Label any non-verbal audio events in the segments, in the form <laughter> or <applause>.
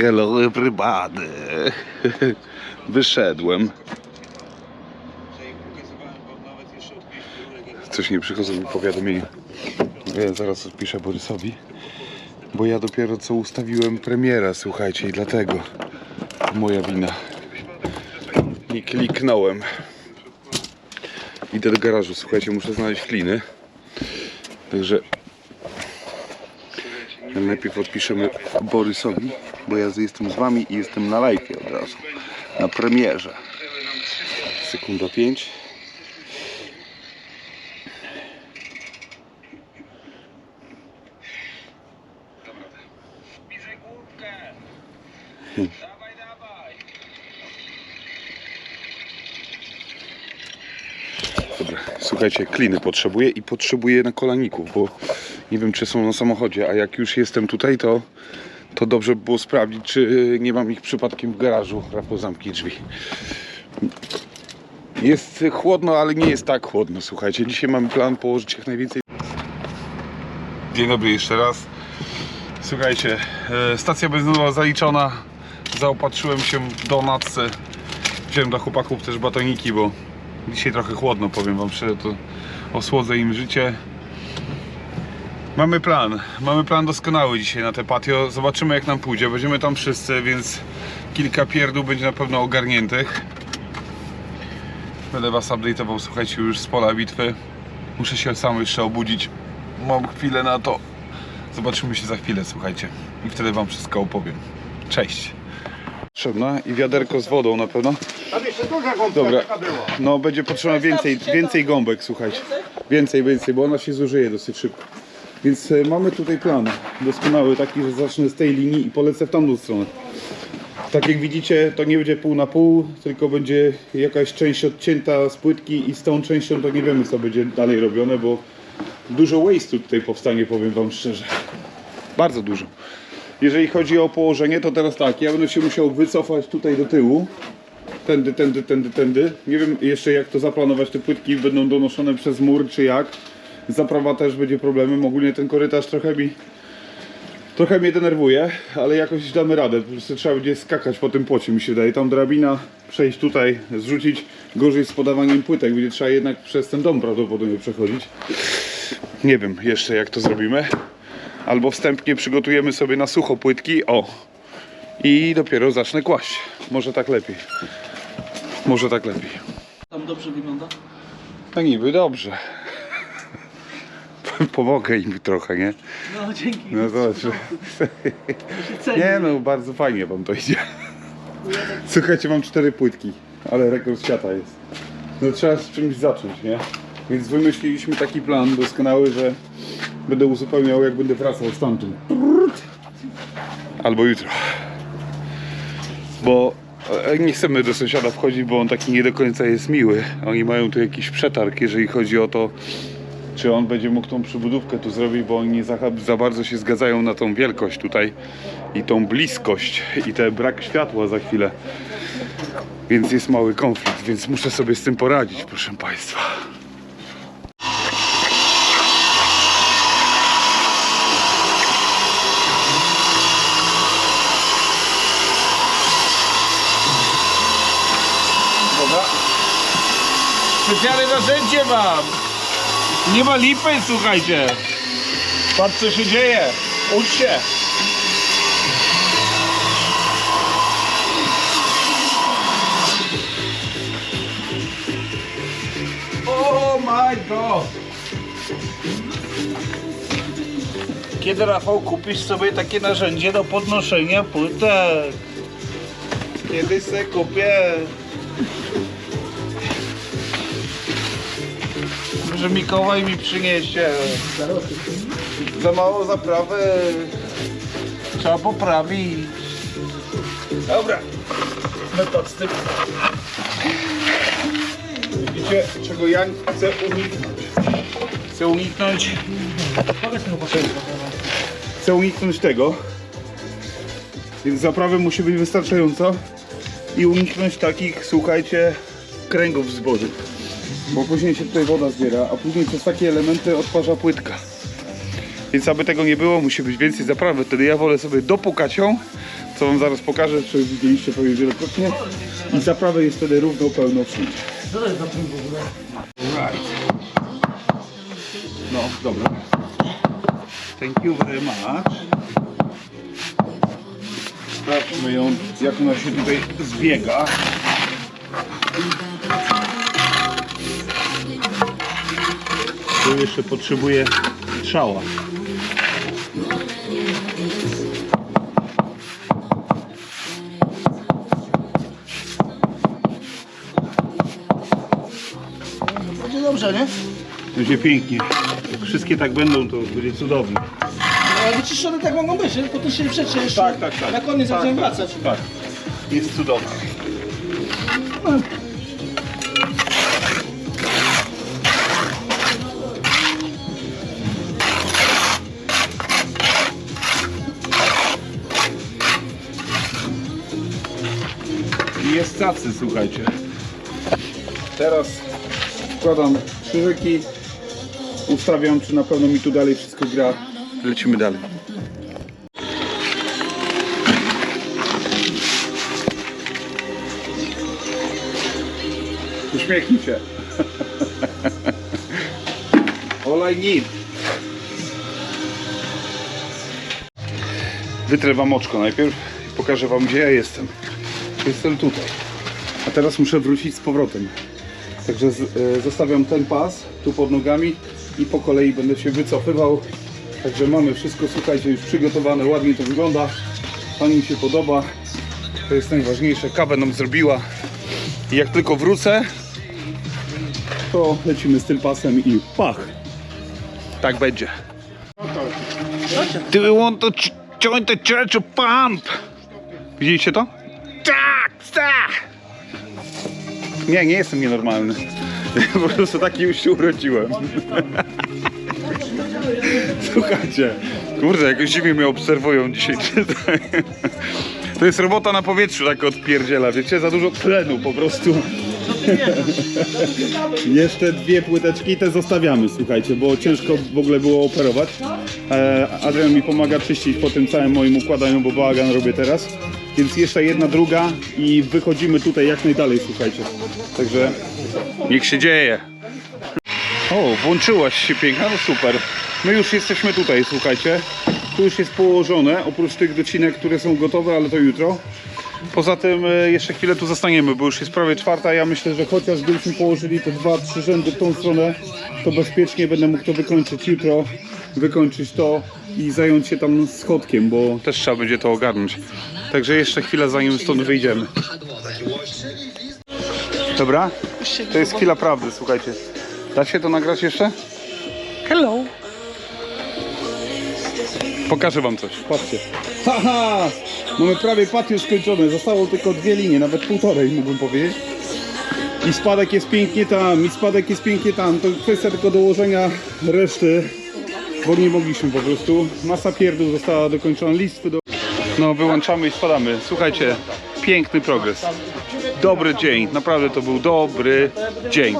Hello everybody. <laughs> Wyszedłem. Coś nie przychodzą mi powiadomienia. Ja zaraz odpiszę Borysowi. Bo ja dopiero co ustawiłem premiera, słuchajcie, i dlatego moja wina. I kliknąłem. Idę do garażu, słuchajcie, muszę znaleźć kliny. Także najpierw odpiszemy Borysowi, bo ja jestem z wami i jestem na live od razu. Na premierze. Sekunda 5. Widzę główkę. Dawaj, dawaj. Dobra, słuchajcie, kliny potrzebuję i potrzebuję na kolaników, bo nie wiem czy są na samochodzie, a jak już jestem tutaj, to, to dobrze by było sprawdzić, czy nie mam ich przypadkiem w garażu. Rafał zamknij drzwi. Jest chłodno, ale nie jest tak chłodno, słuchajcie. Dzisiaj mamy plan położyć jak najwięcej. Dzień dobry jeszcze raz. Słuchajcie, e, stacja benzynowa zaliczona. Zaopatrzyłem się w donatce. Wziąłem dla chłopaków też batoniki, bo Dzisiaj trochę chłodno, powiem wam szczerze, to osłodzę im życie. Mamy plan, mamy plan doskonały dzisiaj na te patio. Zobaczymy jak nam pójdzie. Będziemy tam wszyscy, więc kilka pierdół będzie na pewno ogarniętych. Będę was update'ował, słuchajcie, już z pola bitwy. Muszę się sam jeszcze obudzić. Mam chwilę na to. Zobaczymy się za chwilę, słuchajcie. I wtedy wam wszystko opowiem. Cześć. Potrzebna i wiaderko z wodą na pewno. Tam jeszcze duża gąbka Dobra. taka była. No będzie potrzeba więcej, więcej gąbek, słuchajcie. Więcej, więcej, bo ona się zużyje dosyć szybko. Więc e, mamy tutaj plan doskonały taki, że zacznę z tej linii i polecę w tamtą stronę. Tak jak widzicie, to nie będzie pół na pół, tylko będzie jakaś część odcięta z płytki i z tą częścią to nie wiemy co będzie dalej robione, bo dużo waste'u tutaj powstanie, powiem wam szczerze. Bardzo dużo. Jeżeli chodzi o położenie, to teraz tak, ja będę się musiał wycofać tutaj do tyłu, tędy, tędy, tędy, tędy. Nie wiem jeszcze jak to zaplanować, te płytki będą donoszone przez mur czy jak. Zaprawa też będzie problemem, ogólnie ten korytarz trochę mi trochę mnie denerwuje, ale jakoś damy radę, po prostu trzeba będzie skakać po tym płocie mi się wydaje, tam drabina, przejść tutaj, zrzucić, gorzej z podawaniem płytek, będzie trzeba jednak przez ten dom prawdopodobnie przechodzić. Nie wiem jeszcze jak to zrobimy, albo wstępnie przygotujemy sobie na sucho płytki, o, i dopiero zacznę kłaść, może tak lepiej. Może tak lepiej. Tam dobrze wygląda? No niby dobrze. <laughs> Pomogę im trochę, nie? No dzięki. No zobacz. To się ceni. Nie no, bardzo fajnie wam to idzie. Słuchajcie, mam cztery płytki, ale rekord świata jest. No trzeba z czymś zacząć, nie? Więc wymyśliliśmy taki plan doskonały, że będę uzupełniał jak będę wracał stamtąd. Albo jutro. Bo e, nie chcemy do sąsiada wchodzić, bo on taki nie do końca jest miły. Oni mają tu jakiś przetarg, jeżeli chodzi o to, czy on będzie mógł tą przybudówkę tu zrobić, bo oni nie za, za bardzo się zgadzają na tą wielkość tutaj i tą bliskość i ten brak światła za chwilę. Więc jest mały konflikt, więc muszę sobie z tym poradzić, proszę Państwa. Specjalne narzędzie mam. Nie ma lipy, słuchajcie. Patrz co się dzieje. Ucz się. Oh my god. Kiedy Rafał kupisz sobie takie narzędzie do podnoszenia płytek? Kiedyś se kupię. Może Mikołaj mi przyniesie. Za mało zaprawy. Trzeba poprawić. Dobra. No to z tym. Widzicie, czego ja chcę uniknąć? Chcę uniknąć. Chcę uniknąć tego. Więc zaprawy musi być wystarczająco. I uniknąć takich, słuchajcie, kręgów zboży. Bo później się tutaj woda zbiera, a później przez takie elementy odparza płytka. Więc aby tego nie było, musi być więcej zaprawy. Wtedy ja wolę sobie dopukać ją, co wam zaraz pokażę, już widzieliście pewnie wielokrotnie. I zaprawę jest wtedy równo pełno wszędzie. Co to jest za tym w ogóle? Right. No, dobra. Thank you very much. Sprawdźmy ją, jak ona się tutaj zbiega. Tu jeszcze potrzebuję strzała. Będzie dobrze, nie? Będzie pięknie. Jak wszystkie tak będą, to będzie cudownie. Ale wyczyszczone tak mogą być, nie? Potem się przetrze jeszcze. Tak, tak, tak. Na koniec Tak, będziemy tak. wracać. Tak, jest cudownie. I Cacy, słuchajcie. Teraz wkładam krzyżyki, ustawiam, czy na pewno mi tu dalej wszystko gra. Lecimy dalej. Uśmiechnij się. <laughs> All I need. Wytrę wam oczko najpierw i pokażę wam gdzie ja jestem. Jestem tutaj. A teraz muszę wrócić z powrotem. Także z, e, zostawiam ten pas tu pod nogami i po kolei będę się wycofywał. Także mamy wszystko, słuchajcie, już przygotowane, ładnie to wygląda. Pani mi się podoba. To jest najważniejsze. Kawę nam zrobiła. I jak tylko wrócę, to lecimy z tym pasem i pach. Tak będzie. Do you want to join the church of pump? Widzieliście to? Nie, nie jestem nienormalny. <laughs> Po prostu taki już się urodziłem. <laughs> Słuchajcie, kurde, jakoś dziwnie mnie obserwują dzisiaj. <laughs> To jest robota na powietrzu, tak odpierdziela, wiecie? Za dużo tlenu po prostu. Jeszcze dwie płyteczki te zostawiamy, słuchajcie, bo ciężko w ogóle było operować. E, Adrian mi pomaga czyścić po tym całym moim układaniu, bo bałagan robię teraz. Więc jeszcze jedna, druga i wychodzimy tutaj jak najdalej, słuchajcie. Także niech się dzieje. O, włączyłaś się piękna, no super. My już jesteśmy tutaj, słuchajcie. Tu już jest położone, oprócz tych docinek, które są gotowe, ale to jutro. Poza tym e, jeszcze chwilę tu zostaniemy, bo już jest prawie czwarta. Ja myślę, że chociaż gdybyśmy położyli te dwa, trzy rzędy w tą stronę, to bezpiecznie będę mógł to wykończyć jutro, wykończyć to i zająć się tam schodkiem, bo też trzeba będzie to ogarnąć. Także jeszcze chwilę zanim stąd wyjdziemy. Dobra? To jest chwila prawdy, słuchajcie. Da się to nagrać jeszcze? Hello. Pokażę wam coś, patrzcie. Haha! Mamy prawie patio skończone, zostało tylko dwie linie, nawet półtorej mógłbym powiedzieć. I spadek jest pięknie tam, i spadek jest pięknie tam. To kwestia tylko dołożenia reszty, bo nie mogliśmy po prostu. Masa pierdół została dokończona, listwy do... No wyłączamy i spadamy. Słuchajcie, piękny progres. Dobry dzień, naprawdę to był dobry dzień.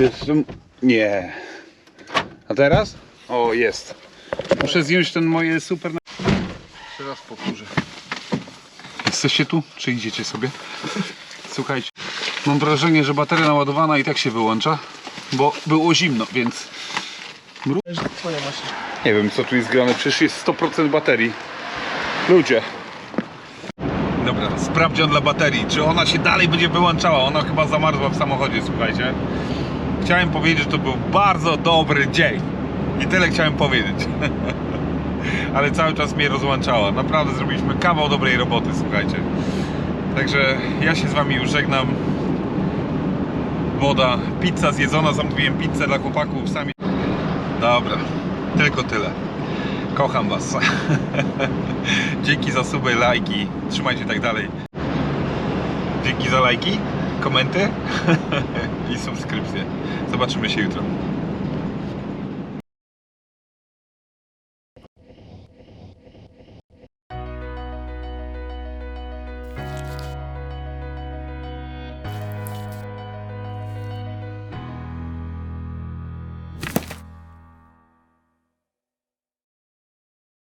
Jestem... Nie. A teraz? O, jest. Muszę zdjąć ten moje super... Jeszcze raz powtórzę. Jesteście tu? Czy idziecie sobie? Słuchajcie, mam wrażenie, że bateria naładowana i tak się wyłącza, bo było zimno, więc... Nie wiem, co tu jest grane, przecież jest 100% baterii. Ludzie. Dobra, sprawdzian dla baterii. Czy ona się dalej będzie wyłączała? Ona chyba zamarzła w samochodzie, słuchajcie. Chciałem powiedzieć, że to był bardzo dobry dzień. I tyle chciałem powiedzieć. <laughs> Ale cały czas mnie rozłączała. Naprawdę zrobiliśmy kawał dobrej roboty, słuchajcie. Także ja się z wami już żegnam. Woda, pizza zjedzona, zamówiłem pizzę dla chłopaków sami. Dobra, tylko tyle. Kocham was. <laughs> Dzięki za suby, lajki. Trzymajcie tak dalej. Dzięki za lajki, komenty <laughs> i subskrypcje. Zobaczymy się jutro.